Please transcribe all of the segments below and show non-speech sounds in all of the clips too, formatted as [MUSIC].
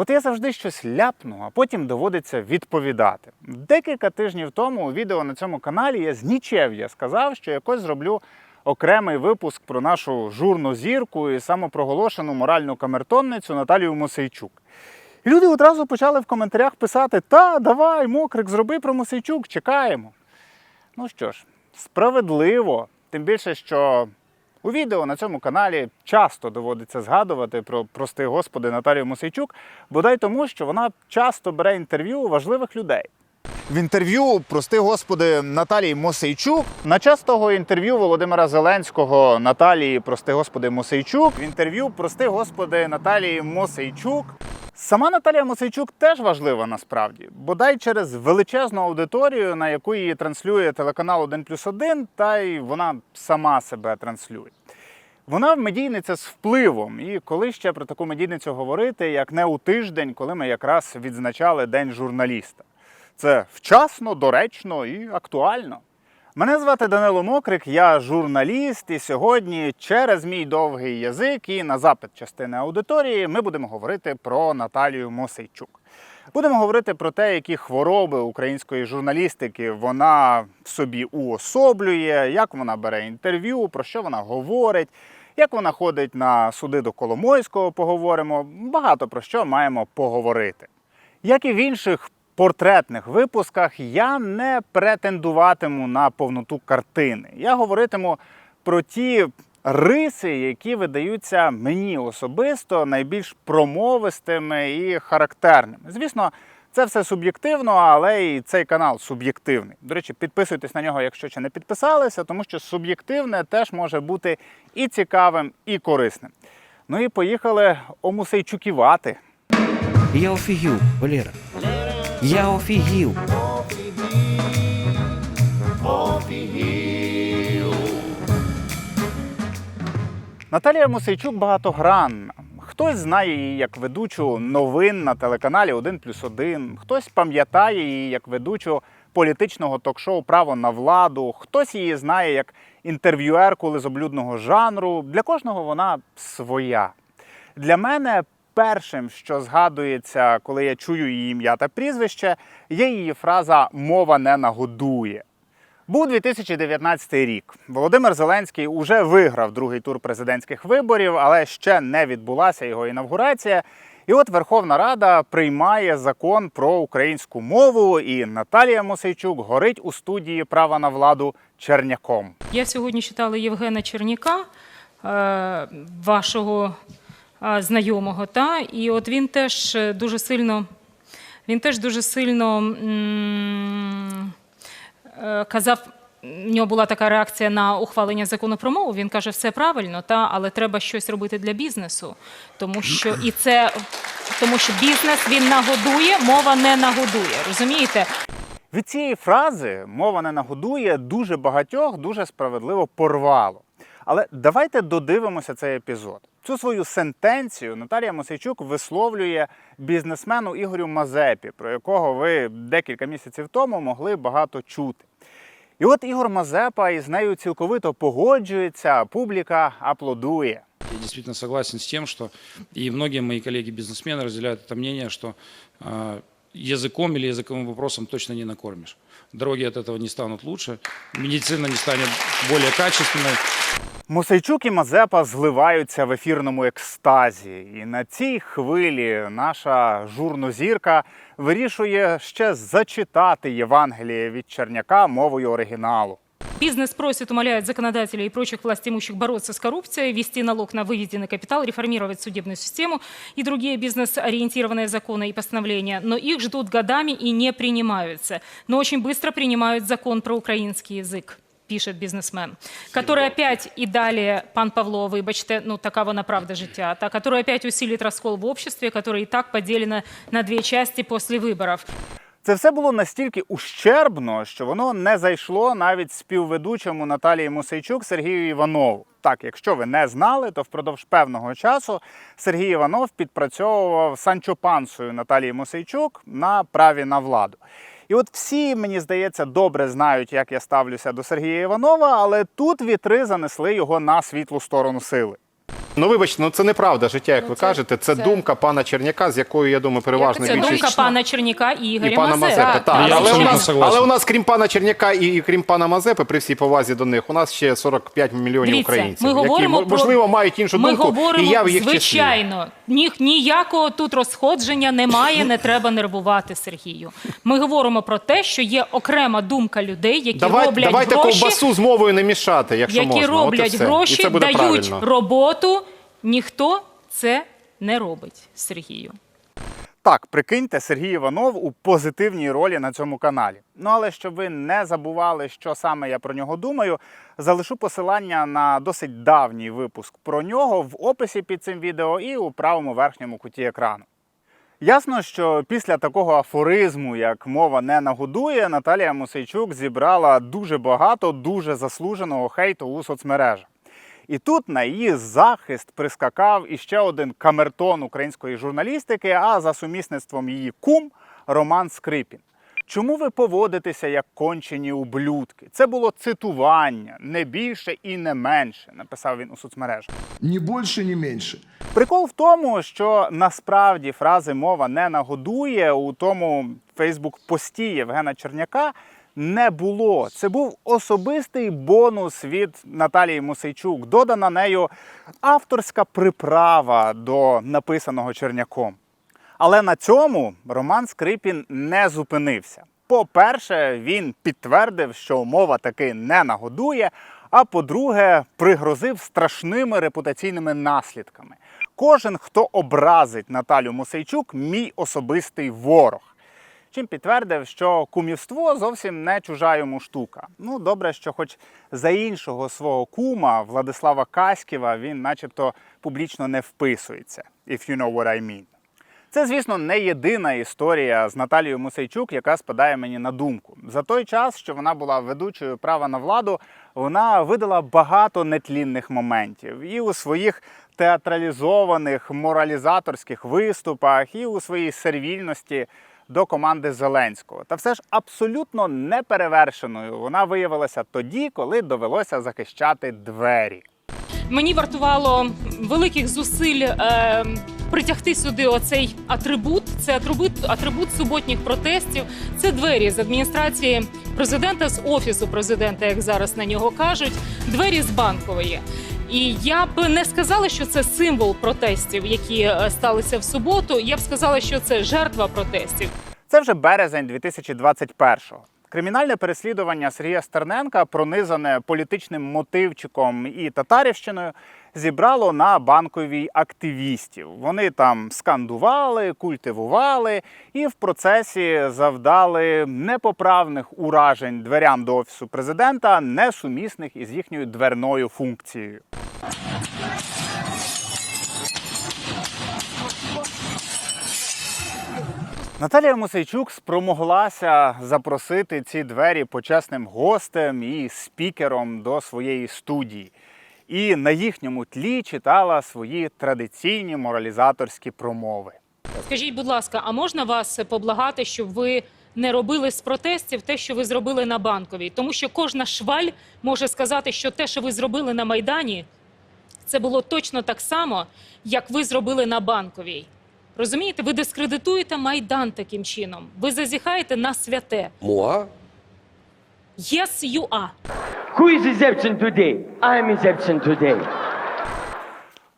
От я завжди щось ляпну, а потім доводиться відповідати. Декілька тижнів тому у відео на цьому каналі я з нічев'я сказав, що якось зроблю окремий випуск про нашу журну зірку і самопроголошену моральну камертонницю Наталію Мосейчук. І люди одразу почали в коментарях писати: Та, давай, мокрик, зроби про Мосейчук, чекаємо. Ну що ж, справедливо, тим більше, що у відео на цьому каналі часто доводиться згадувати про прости господи Наталію Мосейчук, бодай тому, що вона часто бере інтерв'ю у важливих людей. В інтерв'ю, прости господи, Наталії Мосейчук, на час того інтерв'ю Володимира Зеленського Наталії, прости господи, Мосейчук, в інтерв'ю, прости господи, Наталії Мосейчук. Сама Наталія Мосейчук теж важлива насправді, бодай через величезну аудиторію, на яку її транслює телеканал 1 плюс 1, та й вона сама себе транслює. Вона медійниця з впливом, і коли ще про таку медійницю говорити, як не у тиждень, коли ми якраз відзначали День журналіста. Це вчасно, доречно і актуально. Мене звати Данило Мокрик, я журналіст, і сьогодні через мій довгий язик і на запит частини аудиторії ми будемо говорити про Наталію Мосейчук. Будемо говорити про те, які хвороби української журналістики вона в собі уособлює, як вона бере інтерв'ю, про що вона говорить, як вона ходить на суди до Коломойського, поговоримо. Багато про що маємо поговорити. Як і в інших портретних випусках, я не претендуватиму на повноту картини. Я говоритиму про ті риси, які видаються мені особисто найбільш промовистими і характерними. Звісно, це все суб'єктивно, але і цей канал суб'єктивний. До речі, підписуйтесь на нього, якщо ще не підписалися, тому що суб'єктивне теж може бути і цікавим, і корисним. Ну і поїхали омусейчуківати. Я офігів, Валера. Я офігів. Наталія Мосейчук багатогранна. Хтось знає її як ведучу новин на телеканалі 1 плюс 1, хтось пам'ятає її як ведучу політичного ток-шоу Право на владу, хтось її знає як інтерв'юерку лизоблюдного жанру. Для кожного вона своя. Для мене першим, що згадується, коли я чую її ім'я та прізвище, є її фраза Мова не нагодує. Був 2019 рік. Володимир Зеленський уже виграв другий тур президентських виборів, але ще не відбулася його інавгурація. І от Верховна Рада приймає закон про українську мову, і Наталія Мосейчук горить у студії права на владу черняком. Я сьогодні читала Євгена Черніка, е, вашого е, знайомого, та, і от він теж е, дуже сильно, він теж дуже сильно м, казав. В нього була така реакція на ухвалення закону про мову. Він каже, все правильно, та але треба щось робити для бізнесу, тому що і це тому, що бізнес він нагодує, мова не нагодує. Розумієте? Від цієї фрази мова не нагодує дуже багатьох дуже справедливо порвало. Але давайте додивимося цей епізод. Цю свою сентенцію Наталія Мосейчук висловлює бізнесмену Ігорю Мазепі, про якого ви декілька місяців тому могли багато чути. І от Ігор Мазепа із нею цілковито погоджується, а публіка аплодує. Я действительно согласен с тем, что и многие мои коллеги-бизнесмены разделяют это мнение, что э, языком или языковым вопросом точно не накормишь. Дороги от этого не станут лучше, медицина не станет более качественной. Мосейчук і Мазепа зливаються в ефірному екстазі, і на цій хвилі наша журнозірка вирішує ще зачитати Євангеліє від Черняка мовою оригіналу. Бизнес просит, умоляет законодателей и прочих властимущих бороться с коррупцией, ввести налог на выведенный капитал, реформировать судебную систему и другие бизнес-ориентированные законы и постановления. Но их ждут годами и не принимаются. Но очень быстро принимают закон про украинский язык пишет бизнесмен, который опять и далее, пан Павло, вибачте, ну така вона правда життя, та, который опять усилит раскол в обществе, которое и так поделено на две части после выборов. Це все було настільки ущербно, що воно не зайшло навіть співведучому Наталії Мусейчук Сергію Іванову. Так, якщо ви не знали, то впродовж певного часу Сергій Іванов підпрацьовував Санчо Пансою Наталії Мусейчук на праві на владу. І от всі, мені здається, добре знають, як я ставлюся до Сергія Іванова, але тут вітри занесли його на світлу сторону сили. Ну вибачте, ну це неправда життя, як Ну, ви це- кажете. Це, це- думка пана Черняка, з якою я думаю, переважна Це більшість думка пана Черніка і Ігоря і пана Мазепи. Мазепи. Так, Я але, у абсолютно нас, согласен. але у нас, крім пана Черняка і, і крім пана Мазепи, при всій повазі до них, у нас ще 45 мільйонів Дивіться, українців, ми які говоримо про- можливо мають іншу Ми думку, говоримо, і я в їх числі. звичайно, ні, ніякого тут розходження немає, не треба нервувати Сергію. Ми говоримо про те, що є окрема думка людей, які Давай, роблять давайте гроші, ковбасу з мовою не мішати, якщо які можна. От і роблять все. гроші, це буде дають правильно. роботу. Ніхто це не робить, Сергію. Так, прикиньте, Сергій Іванов у позитивній ролі на цьому каналі. Ну але щоб ви не забували, що саме я про нього думаю, залишу посилання на досить давній випуск про нього в описі під цим відео і у правому верхньому куті екрану. Ясно, що після такого афоризму, як мова не нагодує, Наталія Мосейчук зібрала дуже багато дуже заслуженого хейту у соцмережах. І тут на її захист прискакав іще один камертон української журналістики, а за сумісництвом її кум Роман Скрипін. Чому ви поводитеся як кончені ублюдки? Це було цитування, не більше і не менше, написав він у соцмережах. Ни больше, ни меньше. Прикол в тому, що насправді фрази мова не нагодує у тому Фейсбук-пості Євгена Черняка не було. Це був особистий бонус від Наталії Мусейчук, додана нею авторська приправа до написаного Черняком. Але на цьому Роман Скрипін не зупинився. По-перше, він підтвердив, що мова таки не нагодує. А по-друге, пригрозив страшними репутаційними наслідками. Кожен, хто образить Наталю Мусейчук, мій особистий ворог. Чим підтвердив, що кумівство зовсім не чужа йому штука. Ну, добре, що хоч за іншого свого кума Владислава Каськіва він начебто публічно не вписується. If you know what I mean. Це, звісно, не єдина історія з Наталією Мусейчук, яка спадає мені на думку. За той час, що вона була ведучою права на владу, вона видала багато нетлінних моментів і у своїх театралізованих моралізаторських виступах, і у своїй сервільності до команди Зеленського. Та все ж абсолютно неперевершеною вона виявилася тоді, коли довелося захищати двері. Мені вартувало великих зусиль е, притягти сюди оцей атрибут. Це атрибут, атрибут суботніх протестів. Це двері з адміністрації президента, з офісу президента, як зараз на нього кажуть, двері з банкової. І я б не сказала, що це символ протестів, які е, сталися в суботу. Я б сказала, що це жертва протестів. Це вже березень 2021-го. Кримінальне переслідування Сергія Стерненка, пронизане політичним мотивчиком і татарівщиною, зібрало на банковій активістів. Вони там скандували, культивували і в процесі завдали непоправних уражень дверям до офісу президента, несумісних із їхньою дверною функцією. Наталія Мосейчук спромоглася запросити ці двері почесним гостем і спікером до своєї студії. І на їхньому тлі читала свої традиційні моралізаторські промови. Скажіть, будь ласка, а можна вас поблагати, щоб ви не робили з протестів те, що ви зробили на банковій? Тому що кожна шваль може сказати, що те, що ви зробили на майдані, це було точно так само, як ви зробили на банковій. Розумієте, ви дискредитуєте майдан таким чином. Ви зазіхаєте на святе. Moi Yes, you are. Who is Egyptian today? I'm Egyptian today.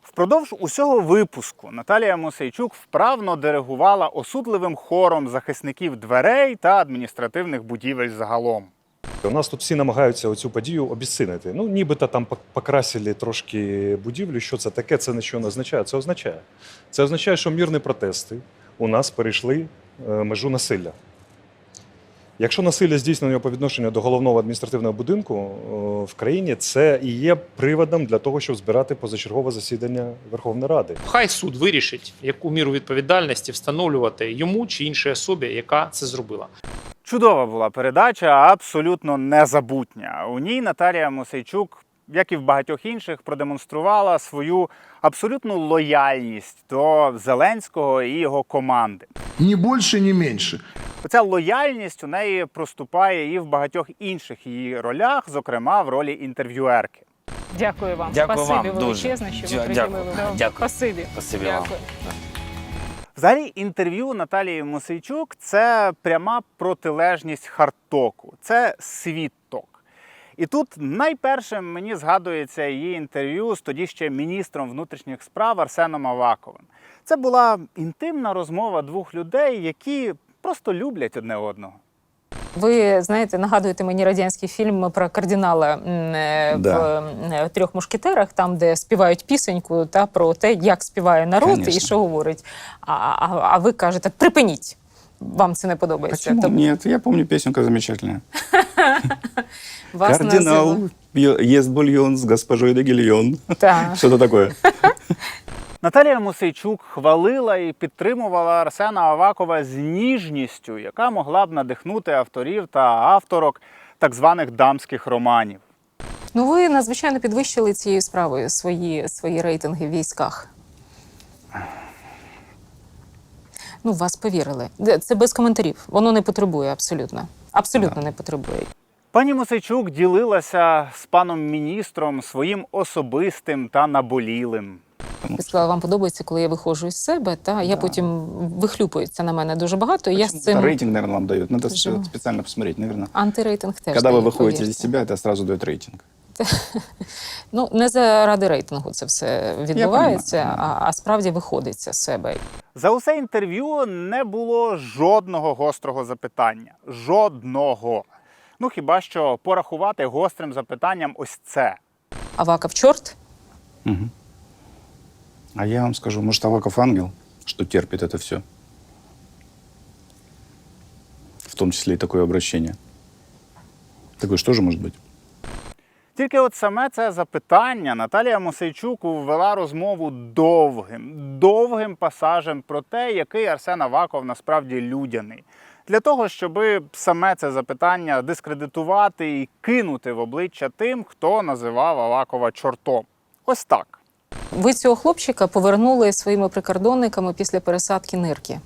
Впродовж усього випуску Наталія Мосейчук вправно диригувала осудливим хором захисників дверей та адміністративних будівель загалом. У нас тут всі намагаються оцю подію обіцінити. Ну, нібито там покрасили трошки будівлю. Що це таке? Це нічого не означає. Це означає. Це означає, що мирні протести у нас перейшли е, межу насилля. Якщо насилля здійснено по відношенню до головного адміністративного будинку е, в країні, це і є приводом для того, щоб збирати позачергове засідання Верховної Ради. Хай суд вирішить, яку міру відповідальності встановлювати йому чи іншій особі, яка це зробила. Чудова була передача, абсолютно незабутня. У ній Наталія Мосейчук, як і в багатьох інших, продемонструвала свою абсолютну лояльність до Зеленського і його команди. Ни больше, ни меньше. Оця лояльність у неї проступає і в багатьох інших її ролях, зокрема в ролі інтерв'юерки. Дякую вам. Дякую Спасибі вам дуже. величезне, що ви приділили. дякую. Дякую. Спасибі. Спасибі вам. Дякую. Взагалі, інтерв'ю Наталії Мосейчук це пряма протилежність хардтоку, це світток. І тут найпершим мені згадується її інтерв'ю з тоді ще міністром внутрішніх справ Арсеном Аваковим. Це була інтимна розмова двох людей, які просто люблять одне одного. Ви знаєте, нагадуєте мені радянський фільм про кардинала е, Да. в е, трьох мушкетерах, там, де співають пісеньку та про те, як співає народ і що говорить. А, а, а ви кажете, припиніть. Вам це не подобається. Почему Тобто нет? Я помню песенка замечательная. [LAUGHS] вас Кардинал ест бульон с госпожой де Гильон. [LAUGHS] Что-то такое. [LAUGHS] Наталія Мосейчук хвалила і підтримувала Арсена Авакова з ніжністю, яка могла б надихнути авторів та авторок так званих дамських романів. Ну, ви надзвичайно підвищили цією справою свої, свої рейтинги в військах. Ну, вас повірили. Це без коментарів. Воно не потребує абсолютно. Абсолютно не потребує. Пані Мосейчук ділилася з паном міністром своїм особистим та наболілим. Я сказала, вам подобається, коли я виходжу із себе, та я потім вихлюпується на мене дуже багато. І я з Почему-то цим Рейтинг, наверное, вам дает. Надо Живу. всё специально посмотреть, наверное. антирейтинг теж. Когда вы дає, выходите повірте. из себя, это сразу дает рейтинг. [LAUGHS] Ну не заради рейтингу це все відбувається, понимаю, а, а справді виходиться з себе. За усе інтерв'ю не було жодного гострого запитання. Жодного. Ну хіба що порахувати гострим запитанням ось це. Аваков чорт. Мгм. А я вам скажу, может, Аваков ангел, что терпит это все? В том числе и такое обращение. Такое что же может быть? Тільки от саме це запитання Наталія Мосейчук ввела розмову довгим, довгим пасажем про те, який Арсен Аваков насправді людяний. Для того, щоб саме це запитання дискредитувати і кинути в обличчя тим, хто називав Авакова чортом. Ось так. Ви цього хлопчика повернули своїми прикордонниками після пересадки нирки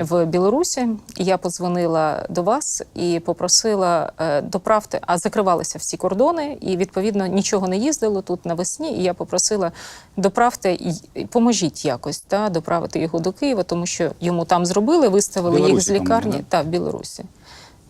в Білорусі. Я подзвонила до вас і попросила е, доправте, а закривалися всі кордони, і відповідно нічого не їздило тут навесні. І я попросила доправте і поможіть якось та доправити його до Києва, тому що йому там зробили, виставили їх з Білорусі, лікарні та в Білорусі.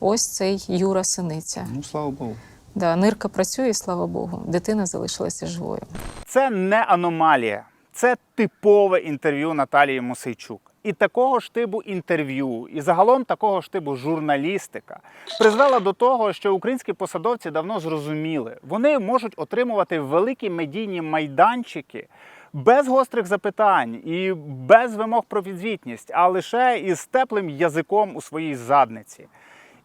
Ось цей Юра Синиця. Ну, слава богу. Да, нирка працює, слава Богу. Дитина залишилася живою. Це не аномалія, це типове інтерв'ю Наталії Мосейчук. І такого ж типу інтерв'ю, і загалом такого ж типу журналістика призвела до того, що українські посадовці давно зрозуміли, вони можуть отримувати великі медійні майданчики без гострих запитань і без вимог про підзвітність, а лише із теплим язиком у своїй задниці.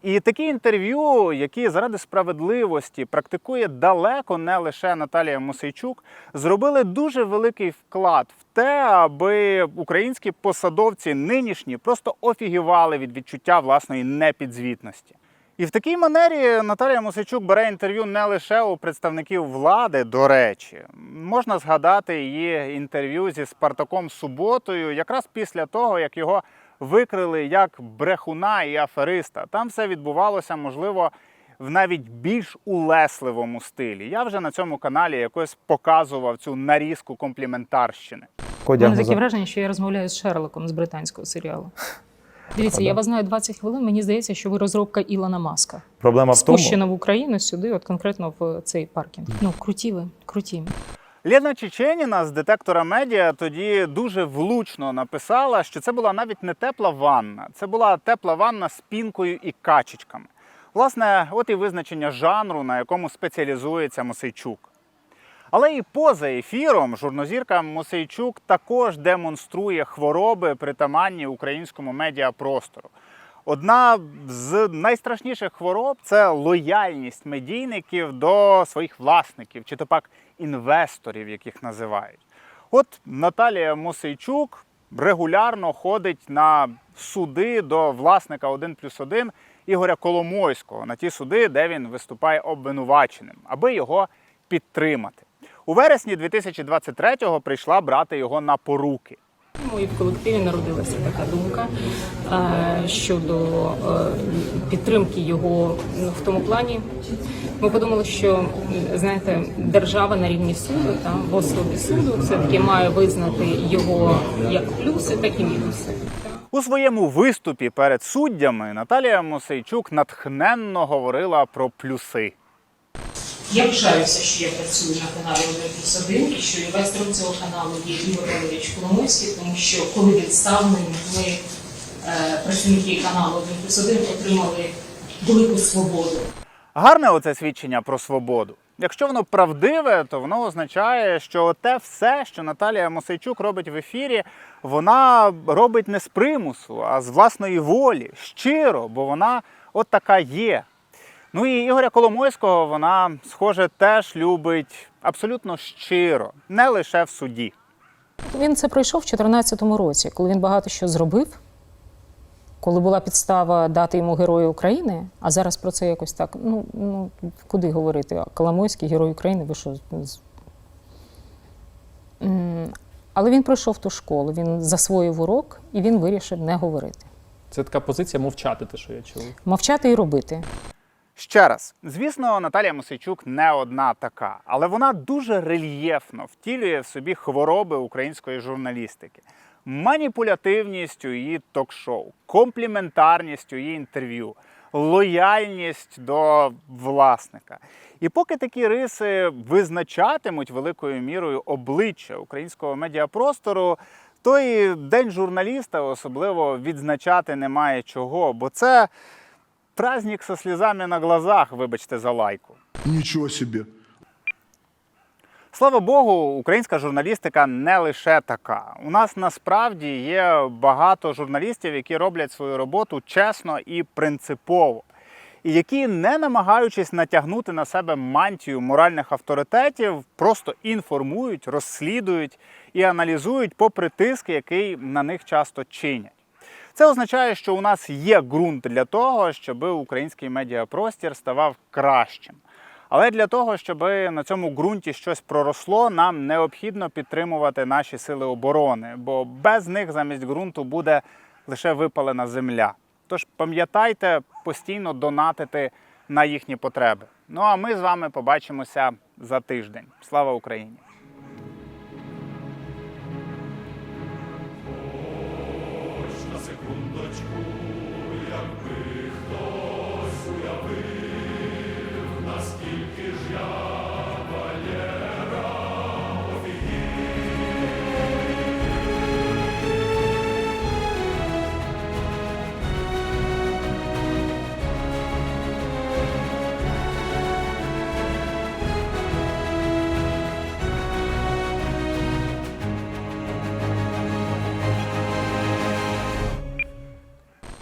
І такі інтерв'ю, які заради справедливості практикує далеко не лише Наталія Мосейчук, зробили дуже великий вклад в те, аби українські посадовці нинішні просто офігівали від відчуття власної непідзвітності. І в такій манері Наталія Мосейчук бере інтерв'ю не лише у представників влади, до речі. Можна згадати її інтерв'ю зі Спартаком Суботою, якраз після того, як його викрили як брехуна і афериста. Там все відбувалося, можливо, в навіть більш улесливому стилі. Я вже на цьому каналі якось показував цю нарізку компліментарщини. У мене таке враження, що я розмовляю з Шерлоком з британського серіалу. Дивіться, я вас знаю 20 хвилин. Мені здається, що ви розробка Ілона Маска. Проблема в тому, Спущена в Україну сюди, от конкретно в цей паркінг. Ну, круті ви, круті. Лена Чеченіна з детектора медіа тоді дуже влучно написала, що це була навіть не тепла ванна, це була тепла ванна з пінкою і качечками. Власне, от і визначення жанру, на якому спеціалізується Мосейчук. Але і поза ефіром журнозірка Мосейчук також демонструє хвороби, притаманні українському медіапростору. Одна з найстрашніших хвороб це лояльність медійників до своїх власників, чи то пак інвесторів, яких називають. От Наталія Мосейчук регулярно ходить на суди до власника 1 плюс 1 Ігоря Коломойського, на ті суди, де він виступає обвинуваченим, аби його підтримати. У вересні 2023-го прийшла брати його на поруки. Цьому і в колективі народилася така думка е, щодо е, підтримки його ну, в тому плані. Ми подумали, що знаєте, держава на рівні суду та в особі суду все таки має визнати його як плюси, так і мінуси. У своєму виступі перед суддями Наталія Мосейчук натхненно говорила про плюси. Я пишаюся, що я працюю на каналі 1 плюс 1 і що інвестором цього каналу є Ігор Валерійович Коломойський, тому що коли відставлені ми, е, працівники каналу 1 плюс 1, отримали велику свободу. Гарне оце свідчення про свободу. Якщо воно правдиве, то воно означає, що те все, що Наталія Мосейчук робить в ефірі, вона робить не з примусу, а з власної волі, щиро, бо вона от така є. Ну і Ігоря Коломойського вона, схоже, теж любить абсолютно щиро, не лише в суді. Він це пройшов в 2014 році, коли він багато що зробив, коли була підстава дати йому Герою України, а зараз про це якось так. Ну, ну куди говорити? Коломойський Герой України, ви що? Але він пройшов ту школу, він засвоїв урок і він вирішив не говорити. Це така позиція мовчати, те, що я чув. Мовчати і робити. Ще раз, звісно, Наталія Мосейчук не одна така, але вона дуже рельєфно втілює в собі хвороби української журналістики, маніпулятивністю її ток-шоу, компліментарністю її інтерв'ю, лояльність до власника. І поки такі риси визначатимуть великою мірою обличчя українського медіапростору, то і День журналіста особливо відзначати немає чого, бо це праздник со слізами на глазах, вибачте за лайку. Ничего себе. Слава Богу, українська журналістика не лише така. У нас насправді є багато журналістів, які роблять свою роботу чесно і принципово, і які, не намагаючись натягнути на себе мантію моральних авторитетів, просто інформують, розслідують і аналізують попри тиск, який на них часто чинять. Це означає, що у нас є ґрунт для того, щоб український медіапростір ставав кращим. Але для того, щоб на цьому ґрунті щось проросло, нам необхідно підтримувати наші сили оборони, бо без них замість ґрунту буде лише випалена земля. Тож пам'ятайте постійно донатити на їхні потреби. Ну а ми з вами побачимося за тиждень. Слава Україні! Секундочку, якби хто